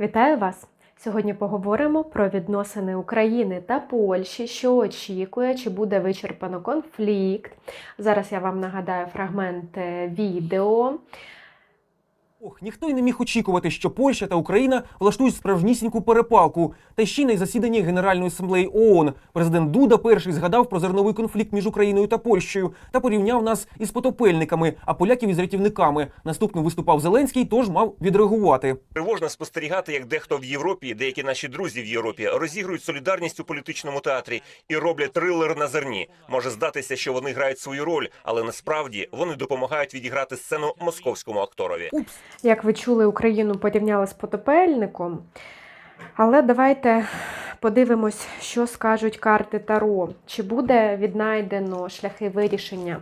Вітаю вас! Сьогодні поговоримо про відносини України та Польщі, що очікує, чи буде вичерпано конфлікт. Зараз я вам нагадаю фрагмент відео. Ох, ніхто й не міг очікувати, що Польща та Україна влаштують справжнісіньку перепалку. Та ще й на засіданні Генеральної асамблеї ООН президент Дуда перший згадав про зерновий конфлікт між Україною та Польщею та порівняв нас із потопельниками, а поляків із рятівниками. Наступним виступав Зеленський, тож мав відреагувати. Тривожно спостерігати, як дехто в Європі, деякі наші друзі в Європі розігрують солідарність у політичному театрі і роблять трилер на зерні. Може здатися, що вони грають свою роль, але насправді вони допомагають відіграти сцену московському акторові. Упс. Як ви чули, Україну порівняли з потопельником. Але давайте подивимось, що скажуть карти Таро. Чи буде віднайдено шляхи вирішення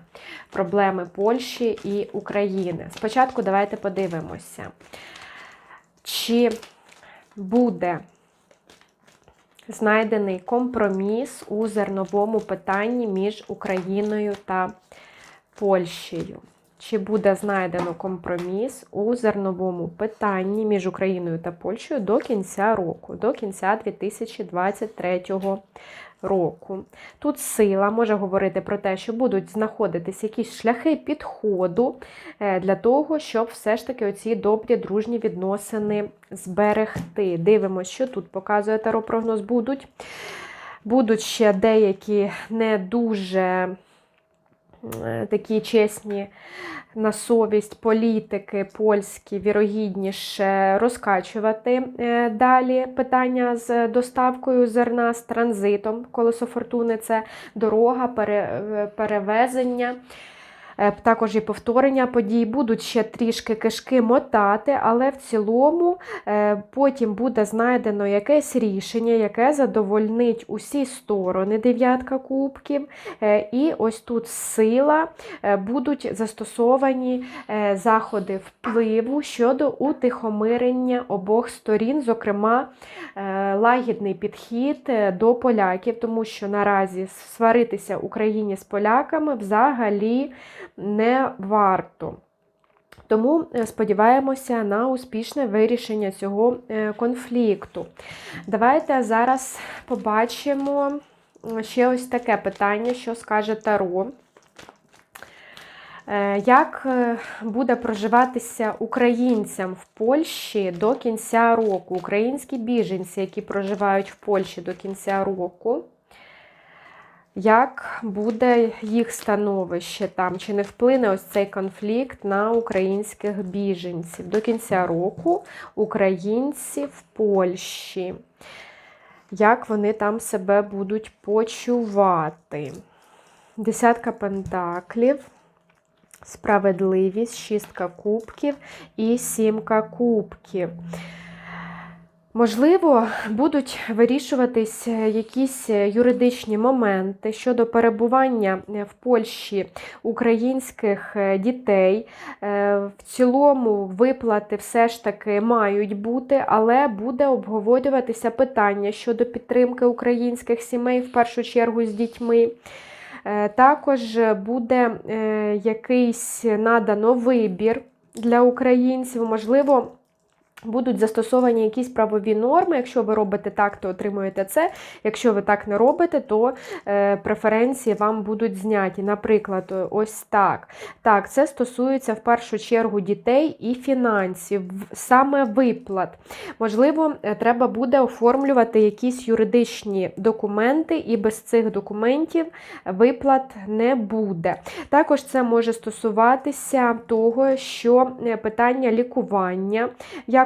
проблеми Польщі і України? Спочатку давайте подивимося, чи буде знайдений компроміс у зерновому питанні між Україною та Польщею. Чи буде знайдено компроміс у зерновому питанні між Україною та Польщею до кінця року, до кінця 2023 року? Тут сила може говорити про те, що будуть знаходитись якісь шляхи підходу е, для того, щоб все ж таки оці добрі дружні відносини зберегти. Дивимося, що тут показує таропрогноз. Будуть. Будуть ще деякі не дуже такі чесні на совість політики польські вірогідніше розкачувати е, далі питання з доставкою зерна з транзитом. Колесо фортуни це дорога, е, перевезення. Е, Також і повторення подій будуть ще трішки кишки мотати, але в цілому е, потім буде знайдено якесь рішення, яке задовольнить усі сторони дев'ятка кубків. Е, І ось тут сила будуть застосовані заходи впливу щодо утихомирення обох сторін, зокрема лагідний підхід до поляків, тому що наразі сваритися Україні з поляками взагалі не варто. Тому е, сподіваємося на успішне вирішення цього е, конфлікту. Давайте зараз побачимо е, ще ось таке питання, що скаже Таро. Як буде проживатися українцям в Польщі до кінця року? Українські біженці, які проживають в Польщі до кінця року. Як буде їх становище там? Чи не вплине ось цей конфлікт на українських біженців? До кінця року українці в Польщі. Як вони там себе будуть почувати? Десятка пентаклів, справедливість, шістка кубків і сімка кубків. Можливо, будуть вирішуватись е, якісь е, юридичні моменти щодо перебування е, в Польщі українських дітей. В цілому виплати все ж таки мають бути, але буде обговорюватися питання щодо підтримки українських сімей, в першу чергу з дітьми. Також буде якийсь надано вибір для українців, можливо. Будуть застосовані якісь правові норми. Якщо ви робите так, то отримуєте це. Якщо ви так не робите, то е, преференції вам будуть зняті. Наприклад, ось так. Так, це стосується в першу чергу дітей і фінансів, саме виплат. Можливо, е, треба буде оформлювати якісь юридичні документи, і без цих документів виплат не буде. Також це може стосуватися того, що е, питання лікування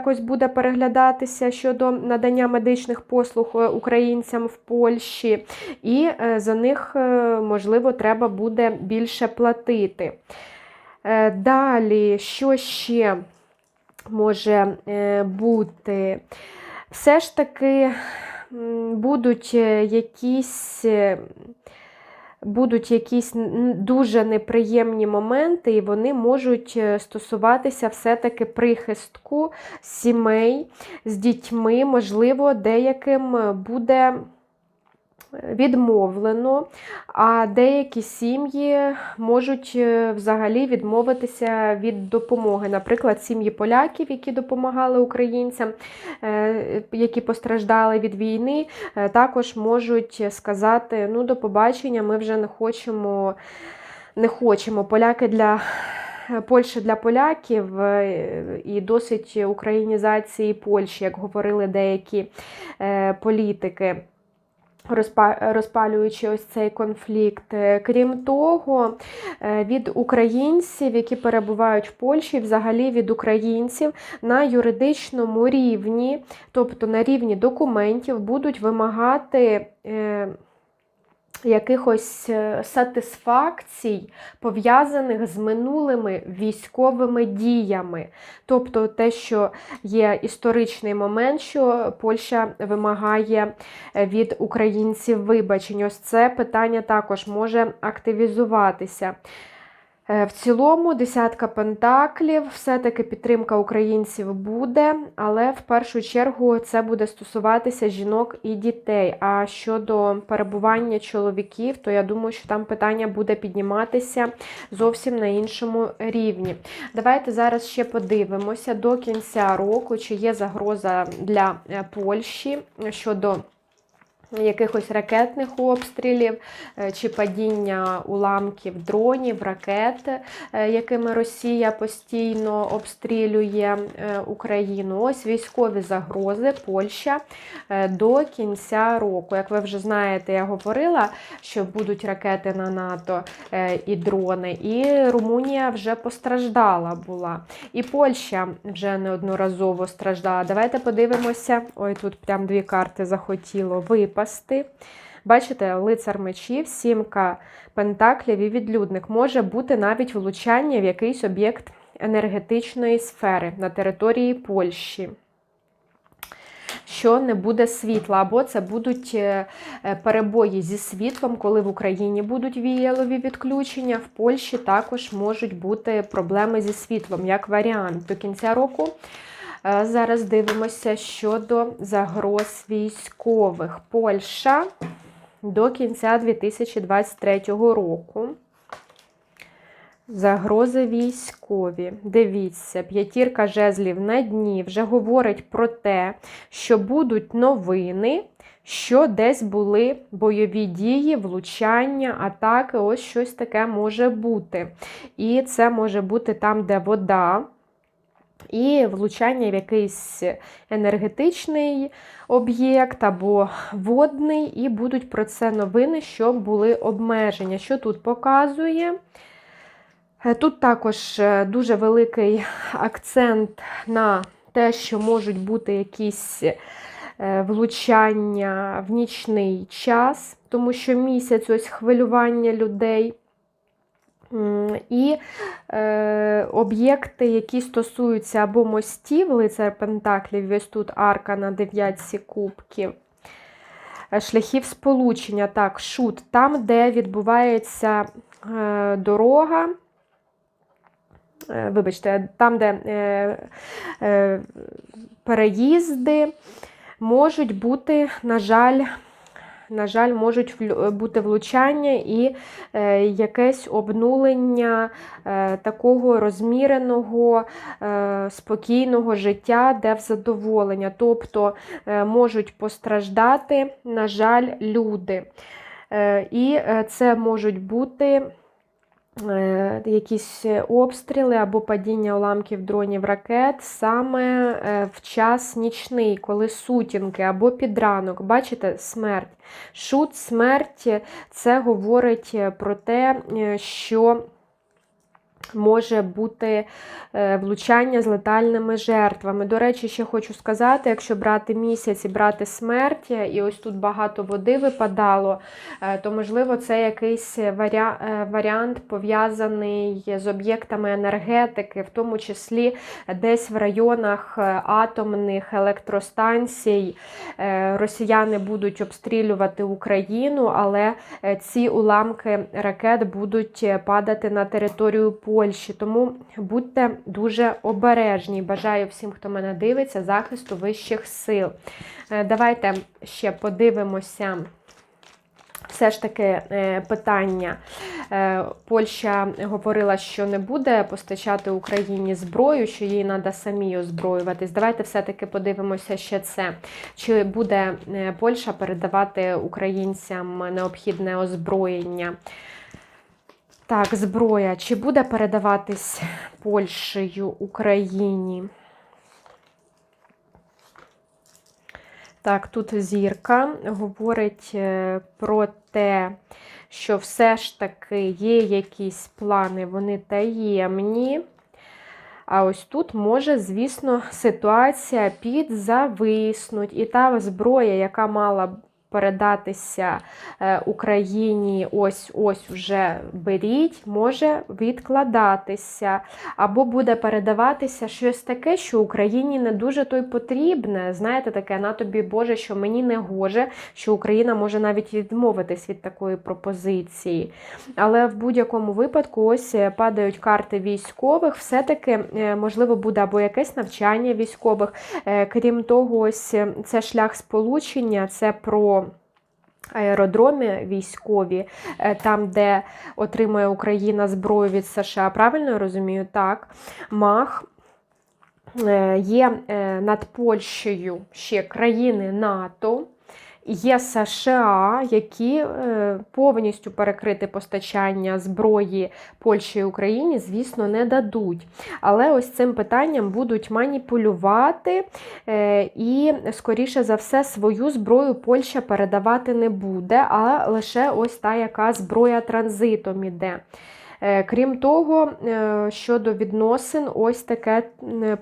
якось буде переглядатися щодо надання медичних послуг е, українцям в Польщі, і е, за них, е, можливо, треба буде більше платити. Далі, що ще може бути? Все ж таки будуть якісь. Будуть якісь дуже неприємні моменти, і вони можуть е, стосуватися все-таки прихистку сімей з дітьми. Можливо, деяким е, буде відмовлено, а деякі сім'ї можуть е, взагалі відмовитися від допомоги. Наприклад, сім'ї поляків, які допомагали українцям, е, які постраждали від війни, е, також можуть сказати: ну, до побачення, ми вже не хочемо, не хочемо. Поляки для. Польща для поляків і досить українізації Польщі, як говорили деякі політики розпалюючи ось цей конфлікт. Е, Крім того, е, від українців, які перебувають в Польщі, взагалі від українців на юридичному рівні, тобто на рівні документів, будуть вимагати. Якихось е, сатисфакцій, пов'язаних з минулими військовими діями. Тобто те, що є історичний момент, що Польща вимагає е, від українців вибачень. Ось це питання також може активізуватися. Е, В цілому, десятка пентаклів, все-таки підтримка українців буде, але в першу чергу це буде стосуватися жінок і дітей. А щодо перебування чоловіків, то я думаю, що там питання буде підніматися зовсім на іншому рівні. Давайте зараз ще подивимося до кінця року, чи є загроза для е, Польщі щодо якихось ракетних обстрілів е, чи падіння уламків дронів, ракет, е, якими Росія постійно обстрілює е, Україну. Ось військові загрози Польща до кінця року. Як ви вже знаєте, я говорила, що будуть ракети на НАТО і дрони, і Румунія вже постраждала була. І Польща вже неодноразово страждала. Давайте подивимося. Ой, тут прям дві карти захотіло випасти. Бачите, лицар мечів, сімка пентаклів і відлюдник. Може бути навіть влучання в якийсь об'єкт енергетичної сфери на території Польщі. Що не буде світла, або це будуть е, е, перебої зі світлом, коли в Україні будуть віялові відключення, в Польщі також можуть бути проблеми зі світлом, як варіант. До кінця року зараз дивимося щодо загроз військових. Польща до кінця 2023 року. Загрози військові. Дивіться, п'ятірка жезлів на дні вже говорить про те, що будуть новини, що десь були бойові дії, влучання, атаки, ось щось таке може бути. І це може бути там, де вода. І влучання в якийсь енергетичний об'єкт або водний, і будуть про це новини, що були обмеження. Що тут показує? Е, Тут також е, дуже великий акцент на те, що можуть бути якісь е, влучання в нічний час, тому що місяць ось хвилювання людей. І об'єкти, які стосуються або мостів, лицар Пентаклів, ось тут арка на дев'ятці кубків, е, шляхів сполучення, так, шут, там, де відбувається е, дорога, е, вибачте, там, де е, е, переїзди, можуть бути, на жаль, на жаль, можуть влю- бути влучання і е, якесь обнулення е, такого розміреного, е, спокійного життя, де в задоволення. Тобто е, можуть постраждати, на жаль, люди. Е, і е, це можуть бути. Е, Якісь обстріли або падіння уламків дронів ракет саме е, в час нічний, коли сутінки або під ранок. Бачите, смерть. Шут, смерть це говорить е, про те, е, що може бути е, влучання з летальними жертвами. До речі, ще хочу сказати, якщо брати місяць і брати смерть, е, і ось тут багато води випадало, е, то можливо це якийсь варіант пов'язаний з об'єктами енергетики, в тому числі десь в районах атомних електростанцій росіяни будуть обстрілювати Україну, але ці уламки ракет будуть падати на територію Польщі. Тому будьте дуже обережні. Бажаю всім, хто мене дивиться, захисту вищих сил. Е, Давайте ще подивимося все ж таки е, питання. Е, Польща говорила, що не буде постачати Україні зброю, що їй треба самі озброюватись. Давайте все-таки подивимося ще це. Чи буде Польща передавати українцям необхідне озброєння? Так, зброя. Чи буде передаватись Польщею Україні? Так, тут зірка говорить е, про те, що все ж таки є якісь плани, вони таємні. А ось тут може, звісно, ситуація підзависнуть. І та зброя, яка мала передатися е, Україні, ось ось уже беріть, може відкладатися. Або буде передаватися щось таке, що Україні не дуже то й потрібне. Знаєте, таке на тобі, Боже, що мені не гоже, що Україна може навіть відмовитись від такої пропозиції. Але в будь-якому випадку ось е, падають карти військових. Все-таки, е, можливо, буде або якесь навчання військових. Крім того, ось це шлях сполучення, це про. Аеродромі військові, е, там, де отримує Україна зброю від США, правильно я розумію? Так. Мах Е, є е, над Польщею ще країни НАТО. Є США, які е, повністю перекрити постачання зброї Польщі і Україні, звісно, не дадуть. Але ось цим питанням будуть маніпулювати, е, і, скоріше за все, свою зброю Польща передавати не буде, а лише ось та, яка зброя транзитом іде. Е, Крім того, е, щодо відносин, ось таке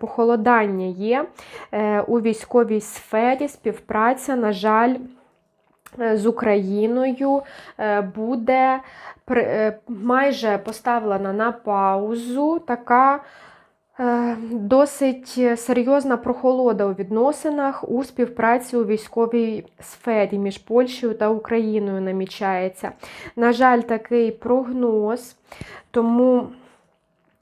похолодання є Е, у військовій сфері. Співпраця, на жаль, е, з Україною е, буде е, майже поставлена на паузу. Така е, досить серйозна прохолода у відносинах у співпраці у військовій сфері між Польщею та Україною намічається. На жаль, такий прогноз. Тому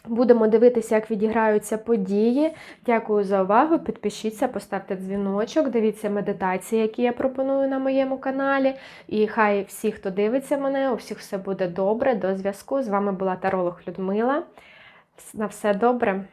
будемо дивитися, як відіграються події. Дякую за увагу. Підпишіться, поставте дзвіночок, дивіться медитації, які я пропоную на моєму каналі. І хай всі, хто дивиться мене, у всіх все буде добре. До зв'язку. З вами була Таролог Людмила. На все добре.